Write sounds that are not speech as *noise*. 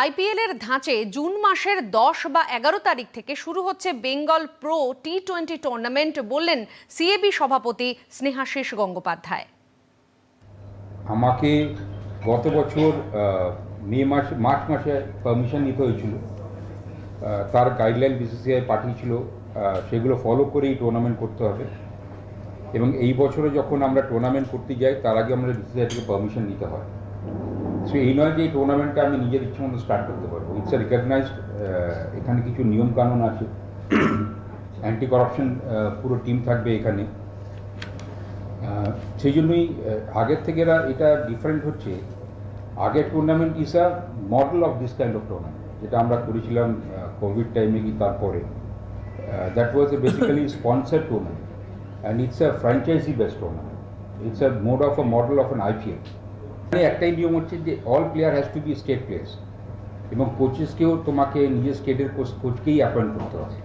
IPL এর ধাঁচে June মাসের দশ বা এগারো তারিখ থেকে শুরু হচ্ছে Bengal pro T twenty tournament বললেন সিএবি সভাপতি স্নেহাশিস গঙ্গোপাধ্যায়। আমাকে গত বছর মে মাস, মার্চ মাসে পারমিশন নিতে হয়েছিল। তার গাইডলাইন বিসিসিআই পাঠিয়েছিল। সেগুলো ফলো করেই টুর্নামেন্ট করতে হবে। এবং এই বছরে যখন আমরা টুর্নামেন্ট করতে যাই, তার আগে আমরা বিসিসিআই থেকে পারমিশন নিতে হয়। সো এই নয় যে এই টুর্নামেন্টটা আমি নিজের ইচ্ছে মতো স্টার্ট করতে পারব। ইটস রিকগনাইজড এখানে কিছু নিয়মকানুন আছে। *coughs* অ্যান্টি করাপশন পুরো টিম থাকবে এখানে। সেই জন্যই আগের থেকে এরা এটা ডিফারেন্ট হচ্ছে। আগের tournament is a model of this kind of tournament যেটা আমরা করেছিলাম কোভিড টাইমে কি তারপরে। That was a basically sponsor tournament and it's a franchise based tournament it's a mode of a model of an IPL একটাই নিয়ম হচ্ছে যে all player has to be state players এবং কোচেসকেও তোমাকে নিজের স্টেটের কোচ কোচকেই অ্যাপয়েন্ট করতে হবে।